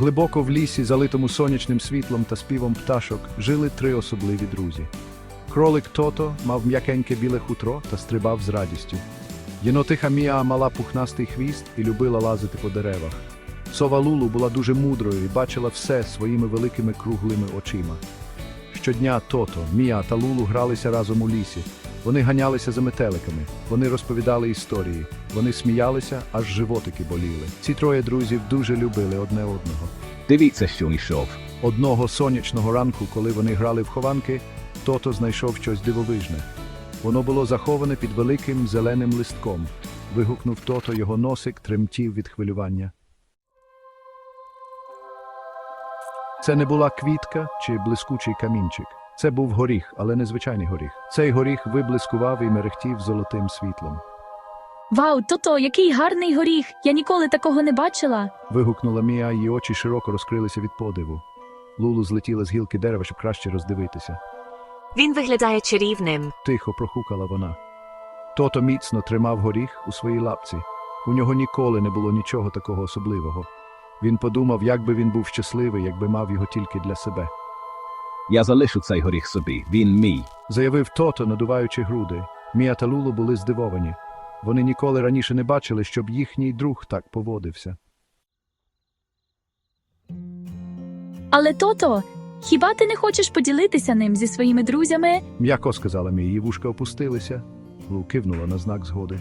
Глибоко в лісі, залитому сонячним світлом та співом пташок, жили три особливі друзі. Кролик Тото мав м'якеньке біле хутро та стрибав з радістю. Єнотиха Міа мала пухнастий хвіст і любила лазити по деревах. Сова Лулу була дуже мудрою і бачила все своїми великими круглими очима. Щодня Тото, Міа та Лулу гралися разом у лісі. Вони ганялися за метеликами, вони розповідали історії, вони сміялися, аж животики боліли. Ці троє друзів дуже любили одне одного. Дивіться, що йшов. Одного сонячного ранку, коли вони грали в хованки, Тото знайшов щось дивовижне. Воно було заховане під великим зеленим листком. Вигукнув Тото, його носик тремтів від хвилювання. Це не була квітка чи блискучий камінчик. Це був горіх, але не звичайний горіх. Цей горіх виблискував і мерехтів золотим світлом. Вау, тото, який гарний горіх! Я ніколи такого не бачила. Вигукнула Мія, її очі широко розкрилися від подиву. Лулу злетіла з гілки дерева, щоб краще роздивитися. Він виглядає чарівним. Тихо прохукала вона. Тото міцно тримав горіх у своїй лапці. У нього ніколи не було нічого такого особливого. Він подумав, як би він був щасливий, якби мав його тільки для себе. Я залишу цей горіх собі. Він мій. Заявив Тото, надуваючи груди. Мія та Лулу були здивовані. Вони ніколи раніше не бачили, щоб їхній друг так поводився. Але тото, хіба ти не хочеш поділитися ним зі своїми друзями? М'яко сказала Мія, її вушка опустилися. Лу кивнула на знак згоди.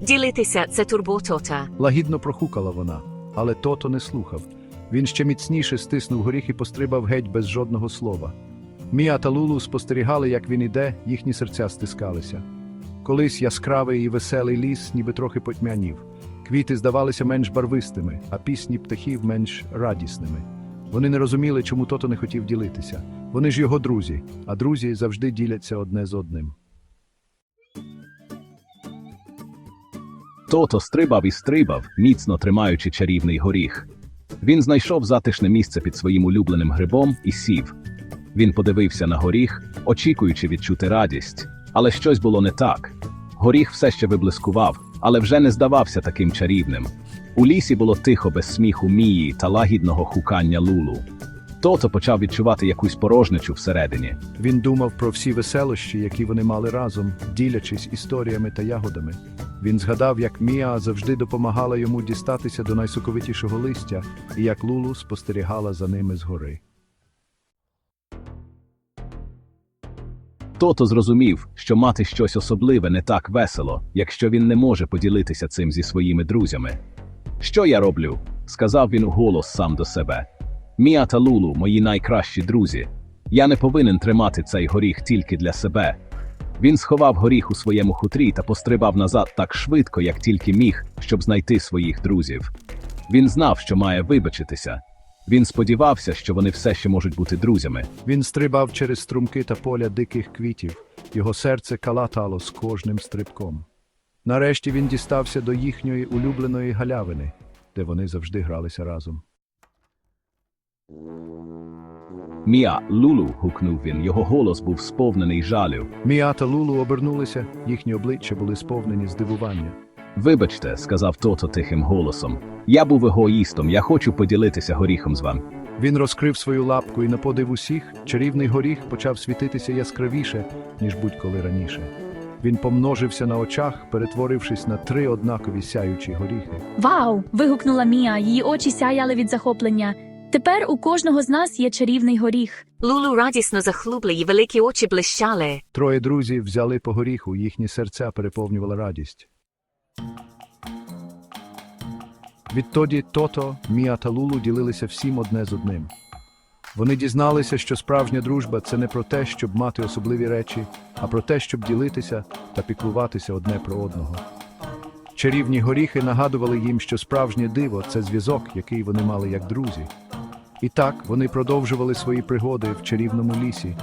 Ділитися це турботота. Лагідно прохукала вона, але тото не слухав. Він ще міцніше стиснув горіх і пострибав геть без жодного слова. Мія та Лулу спостерігали, як він іде, їхні серця стискалися. Колись яскравий і веселий ліс ніби трохи потьмянів. Квіти здавалися менш барвистими, а пісні птахів менш радісними. Вони не розуміли, чому тото не хотів ділитися. Вони ж його друзі, а друзі завжди діляться одне з одним. Тото стрибав і стрибав, міцно тримаючи чарівний горіх. Він знайшов затишне місце під своїм улюбленим грибом і сів. Він подивився на горіх, очікуючи відчути радість. Але щось було не так. Горіх все ще виблискував, але вже не здавався таким чарівним. У лісі було тихо без сміху мії та лагідного хукання лулу. Тото почав відчувати якусь порожничу всередині. Він думав про всі веселощі, які вони мали разом, ділячись історіями та ягодами. Він згадав, як Міа завжди допомагала йому дістатися до найсоковитішого листя, і як Лулу спостерігала за ними згори. Тото зрозумів, що мати щось особливе не так весело, якщо він не може поділитися цим зі своїми друзями. Що я роблю? сказав він уголос сам до себе. Мія та Лулу, мої найкращі друзі. Я не повинен тримати цей горіх тільки для себе. Він сховав горіх у своєму хутрі та пострибав назад так швидко, як тільки міг, щоб знайти своїх друзів. Він знав, що має вибачитися. Він сподівався, що вони все ще можуть бути друзями. Він стрибав через струмки та поля диких квітів, його серце калатало з кожним стрибком. Нарешті він дістався до їхньої улюбленої галявини, де вони завжди гралися разом. Мія, Лулу, гукнув він. Його голос був сповнений жалю. Мія та Лулу обернулися, їхні обличчя були сповнені здивування. Вибачте, сказав тото тихим голосом. Я був егоїстом, я хочу поділитися горіхом з вами. Він розкрив свою лапку і на подив усіх, чарівний горіх почав світитися яскравіше, ніж будь-коли раніше. Він помножився на очах, перетворившись на три однакові сяючі горіхи. Вау! вигукнула Мія, її очі сяяли від захоплення. Тепер у кожного з нас є чарівний горіх. Лулу радісно захлубли, її великі очі блищали. Троє друзів взяли по горіху, їхні серця переповнювала радість. Відтоді Тото, Мія та Лулу ділилися всім одне з одним. Вони дізналися, що справжня дружба це не про те, щоб мати особливі речі, а про те, щоб ділитися та піклуватися одне про одного. Чарівні горіхи нагадували їм, що справжнє диво це зв'язок, який вони мали як друзі. І так вони продовжували свої пригоди в чарівному лісі.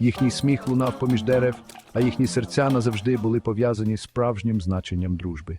Їхній сміх лунав поміж дерев, а їхні серця назавжди були пов'язані з справжнім значенням дружби.